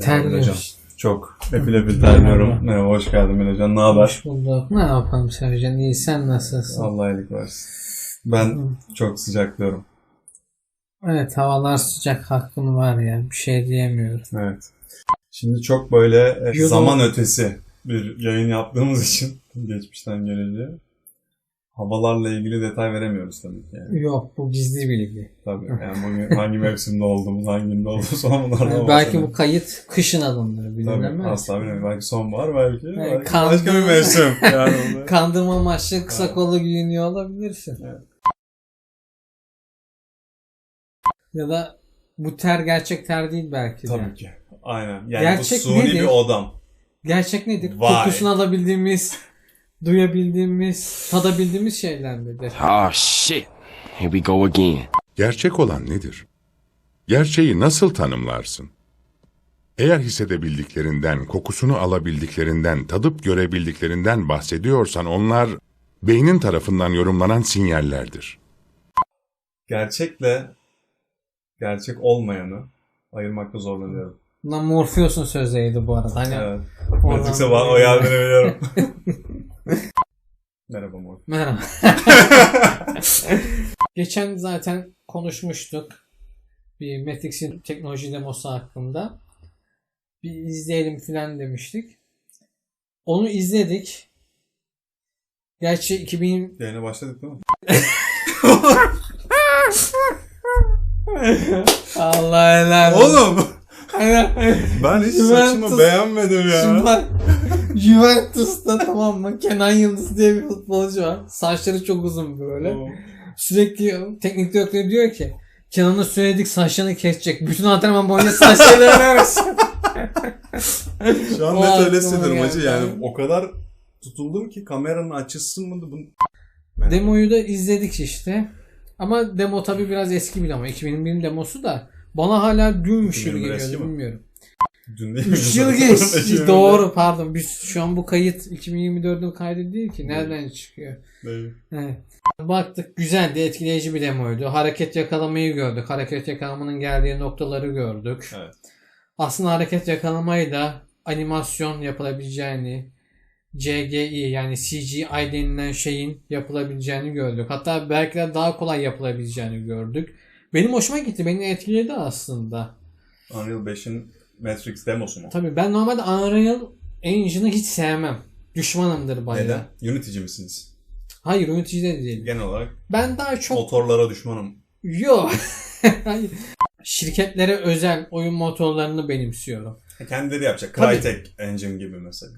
Terliyoruz. Çok efil efil terliyorum. Merhaba, hoş geldin Milecan. Ne haber? Hoş bulduk. Ne yapalım Sercan? İyi sen nasılsın? Allah iyilik versin. Ben çok sıcaklıyorum. Evet havalar sıcak hakkım var ya. Bir şey diyemiyorum. Evet. Şimdi çok böyle e, Yolu- zaman ötesi bir yayın yaptığımız için geçmişten geleceğe havalarla ilgili detay veremiyoruz tabii ki. Yani. Yok bu gizli bilgi. Tabii yani bugün hangi mevsimde olduğumuz, hangi günde olduğumuz ama bunlardan Yani belki bu kayıt kışın alınır Tabii bilinmez. asla bilmiyorum. Belki sonbahar belki. Yani belki kan- başka bir mevsim. Yani Kandırma amaçlı kısa Evet. kollu giyiniyor olabilirsin. Evet. Ya da bu ter gerçek ter değil belki de. Tabii ki. Aynen. Yani Gerçek bu suni nedir? bir odam. Gerçek nedir? Vay. Kokusunu alabildiğimiz, duyabildiğimiz, tadabildiğimiz şeyler midir? Oh shit. Here we go again. Gerçek olan nedir? Gerçeği nasıl tanımlarsın? Eğer hissedebildiklerinden, kokusunu alabildiklerinden, tadıp görebildiklerinden bahsediyorsan onlar beynin tarafından yorumlanan sinyallerdir. Gerçekle gerçek olmayanı ayırmakta zorlanıyorum. Bundan Morpheus'un sözleriydi bu arada. Hani Evet. Matrix'e bak o yardımını biliyorum. Merhaba Mor. Merhaba. Geçen zaten konuşmuştuk. Bir Matrix'in teknoloji demosu hakkında. Bir izleyelim filan demiştik. Onu izledik. Gerçi 2000 Yayına başladık değil mi? Allah helal. olsun. Oğlum! Ben hiç saçımı Juventus- beğenmedim Şimdi ya. bak, Juventus'ta tamam mı? Kenan Yıldız diye bir futbolcu var. Saçları çok uzun böyle. Sürekli teknik direktör diyor ki Kenan'a söyledik saçlarını kesecek. Bütün antrenman boyunca saçlarını veremez. Şu an net öyle hissediyorum hacı yani o kadar tutuldum ki kameranın açısı mı bunu... Demoyu da izledik işte. Ama demo tabi biraz eski bir demo. 2001'in demosu da bana hala dünmüş gibi 2001 eski geliyordu mi? bilmiyorum. Dün değil 3 yıl geçti. Doğru pardon. Biz şu an bu kayıt 2024'ün kaydı değil ki. Nereden çıkıyor? Değil. Evet. Baktık güzeldi, etkileyici bir demoydu. Hareket yakalamayı gördük. Hareket yakalamanın geldiği noktaları gördük. Evet. Aslında hareket yakalamayı da animasyon yapılabileceğini, CGI yani CGI denilen şeyin yapılabileceğini gördük. Hatta belki de daha kolay yapılabileceğini gördük. Benim hoşuma gitti. Beni etkiledi aslında. Unreal 5'in Matrix demosu mu? Tabii ben normalde Unreal Engine'ı hiç sevmem. Düşmanımdır bayağı. Neden? Unity'ci misiniz? Hayır Unity'de de değilim. Genel olarak Ben daha çok motorlara düşmanım. Yok. Hayır. Şirketlere özel oyun motorlarını benimsiyorum. Kendileri yapacak. Tabii. Crytek Engine gibi mesela.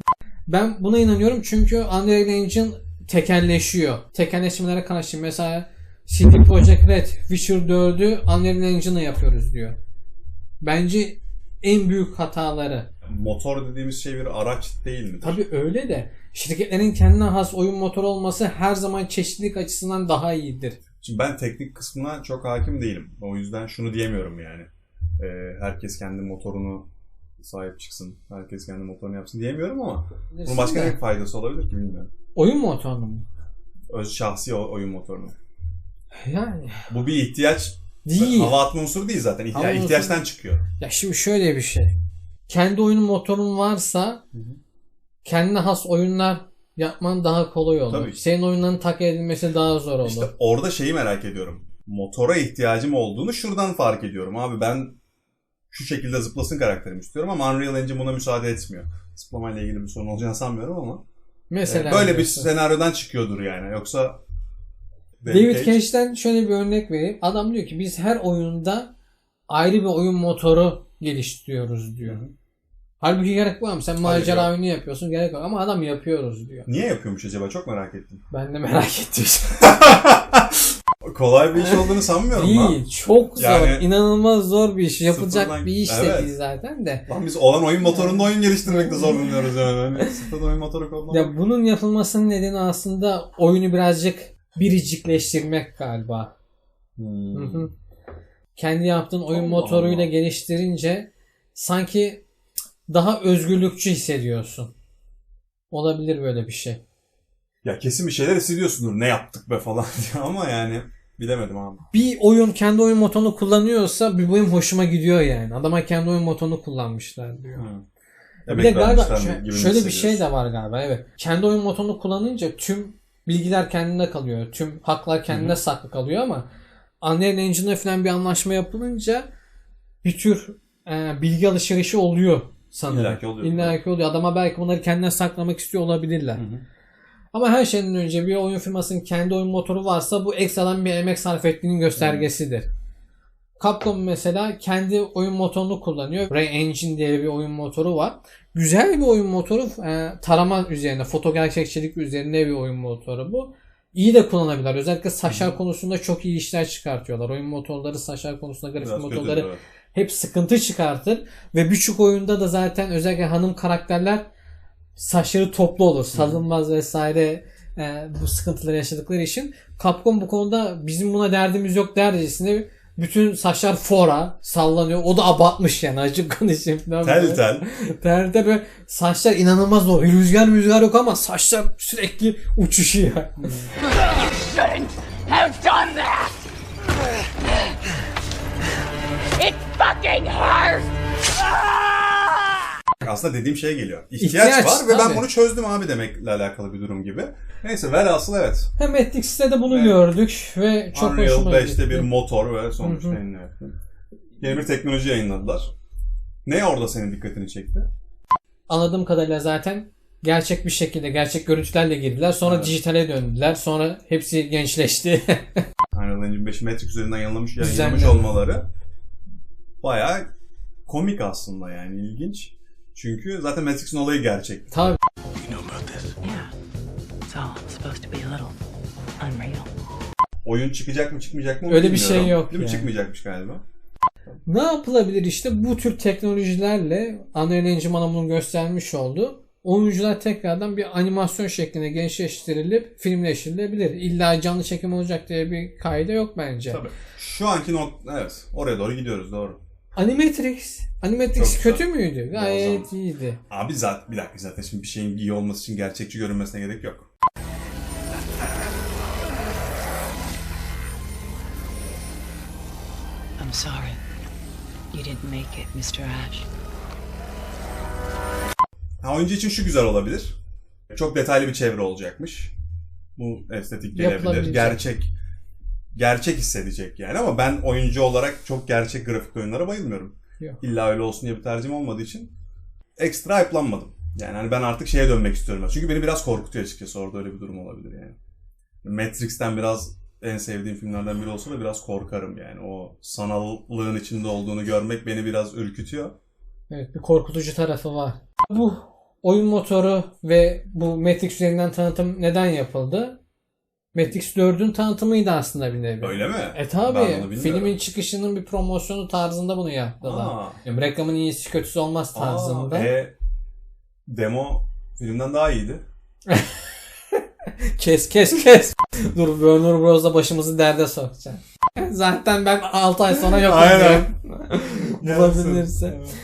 Ben buna inanıyorum çünkü Unreal Engine tekelleşiyor. Tekelleşmelere karşı mesela CD Projekt Red Witcher 4'ü Unreal Engine'la yapıyoruz diyor. Bence en büyük hataları. Motor dediğimiz şey bir araç değil mi? Tabii öyle de şirketlerin kendine has oyun motoru olması her zaman çeşitlilik açısından daha iyidir. Şimdi ben teknik kısmına çok hakim değilim. O yüzden şunu diyemiyorum yani. Ee, herkes kendi motorunu sahip çıksın. Herkes kendi motorunu yapsın diyemiyorum ama bunun başka ne faydası olabilir ki bilmiyorum. Oyun motorunu mu? Öz şahsi oyun motorunu. Yani Bu bir ihtiyaç. Değil. Hava atma unsuru değil zaten. İhtiya- Hava unsuru- ihtiyaçtan çıkıyor. Ya şimdi şöyle bir şey. Kendi oyunun motorun varsa kendine has oyunlar yapman daha kolay olur. Tabii. Senin oyunların takip edilmesi daha zor olur. İşte orada şeyi merak ediyorum. Motora ihtiyacım olduğunu şuradan fark ediyorum. Abi ben şu şekilde zıplasın karakterim istiyorum ama Unreal Engine buna müsaade etmiyor. Zıplamayla ilgili bir sorun olacağını sanmıyorum ama. Mesela Ee, böyle bir diyorsun. senaryodan çıkıyordur yani. Yoksa David Cage'den şöyle bir örnek vereyim. Adam diyor ki biz her oyunda ayrı bir oyun motoru geliştiriyoruz diyor. Halbuki gerek var mı? Sen macera oyunu yapıyorsun gerek yok ama adam yapıyoruz diyor. Niye yapıyormuş acaba? Çok merak ettim. Ben de merak ettim. Kolay bir iş olduğunu sanmıyorum lan. değil. Çok zor. Yani- inanılmaz zor bir iş. Yapılacak Sıfırdan- bir iş Evet. değil zaten de. Lan biz olan oyun motorunda oyun geliştirmekte zorlanıyoruz yani. Hani sıfırdan oyun motoru kullanmak. Ya bunun yapılmasının nedeni aslında oyunu birazcık biricikleştirmek galiba. Hmm. Hı hı. Kendi yaptığın oyun Allah motoruyla Allah. geliştirince sanki daha özgürlükçü hissediyorsun. Olabilir böyle bir şey. Ya kesin bir şeyler hissediyorsundur ne yaptık be falan diye ama yani Bilemedim abi. Bir oyun kendi oyun motorunu kullanıyorsa bir benim hoşuma gidiyor yani. Adama kendi oyun motorunu kullanmışlar diyor. Bir Emek de galiba şö- şöyle bir şey de var galiba evet. Kendi oyun motorunu kullanınca tüm bilgiler kendinde kalıyor. Tüm haklar kendine saklı kalıyor ama Unreal Engine'la falan bir anlaşma yapılınca bir tür e, bilgi alışverişi oluyor sanırım. İlla ki oluyor. İlla ki oluyor. Adama belki bunları kendine saklamak istiyor olabilirler. Hı hı. Ama her şeyden önce bir oyun firmasının kendi oyun motoru varsa bu ekstradan bir emek sarf ettiğinin göstergesidir. Capcom mesela kendi oyun motorunu kullanıyor. Ray Engine diye bir oyun motoru var. Güzel bir oyun motoru. e, tarama üzerine, foto gerçekçilik üzerine bir oyun motoru bu. İyi de kullanabilirler. Özellikle saçlar konusunda çok iyi işler çıkartıyorlar. Oyun motorları saçlar konusunda, grafik Biraz kötü, motorları evet. hep sıkıntı çıkartır. Ve birçok oyunda da zaten özellikle hanım karakterler saçları toplu olur. Salınmaz vesaire e, bu sıkıntıları yaşadıkları için Capcom bu konuda bizim buna derdimiz yok dercesine bütün saçlar fora sallanıyor. O da abartmış yani acık konuşayım falan. Tel böyle. tel. Telde böyle saçlar inanılmaz o. Rüzgar rüzgar yok ama saçlar sürekli uçuşuyor. shouldn't have done that! It fucking hurts! Aslında dediğim şeye geliyor. İhtiyaç, İhtiyaç, var ve ben tabii. bunu çözdüm abi demekle alakalı bir durum gibi. Neyse velhasıl evet. Hem Matrix'te de bunu Evet. gördük ve çok Unreal hoşuma 5'te gitti. bir motor ve sonuçta Hı hı. yayınlıyor. Yeni bir teknoloji yayınladılar. Ne orada senin dikkatini çekti? anladığım kadarıyla zaten gerçek bir şekilde gerçek görüntülerle girdiler. Sonra Evet. dijitale döndüler. Sonra hepsi gençleşti. Unreal Engine 5 Matrix üzerinden yayınlamış, yayınlamış olmaları bayağı komik aslında yani ilginç. Çünkü zaten Matrix'in olayı gerçek. Tabii Yeah. So I'm supposed to be a little unreal. Oyun çıkacak mı çıkmayacak mı Öyle bir bilmiyorum. şey yok Değil mi? yani. Çıkmayacakmış galiba. ne yapılabilir işte bu tür teknolojilerle Unreal Engine bana bunu göstermiş oldu. Oyuncular tekrardan bir animasyon şeklinde gençleştirilip filmleştirilebilir. İlla canlı çekim olacak diye bir kayda yok bence. Tabii. Şu anki not evet oraya doğru gidiyoruz doğru. Animatrix. Animatrix Çok kötü güzel. müydü? Gayet iyiydi. Abi zaten bir dakika zaten şimdi bir şeyin iyi olması için gerçekçi görünmesine gerek yok. I'm sorry. You didn't make it, Mr. Ash. Ha, oyuncu için şu güzel olabilir. Çok detaylı bir çevre olacakmış. Bu estetik gelebilir. Gerçek gerçek hissedecek yani ama ben oyuncu olarak çok gerçek grafik oyunlara bayılmıyorum. Yok. İlla öyle olsun diye bir tercih olmadığı için ekstra hype'lanmadım. Yani hani ben artık şeye dönmek istiyorum. Çünkü beni biraz korkutuyor açıkçası orada öyle bir durum olabilir yani. Matrix'ten biraz en sevdiğim filmlerden biri olsa da biraz korkarım yani. O sanallığın içinde olduğunu görmek beni biraz ürkütüyor. Evet bir korkutucu tarafı var. Bu oyun motoru ve bu Matrix üzerinden tanıtım neden yapıldı? Matrix 4'ün tanıtımıydı aslında bir nevi. Öyle mi? E tabi filmin çıkışının bir promosyonu tarzında bunu yaptılar. Aa. Yani reklamın iyisi kötüsü olmaz tarzında. Aa, e, demo filmden daha iyiydi. Kes kes kes. Dur Warner Bros'la başımızı derde sokacağım. Zaten ben 6 ay sonra yokum Aynen. Bulabilirse. Evet.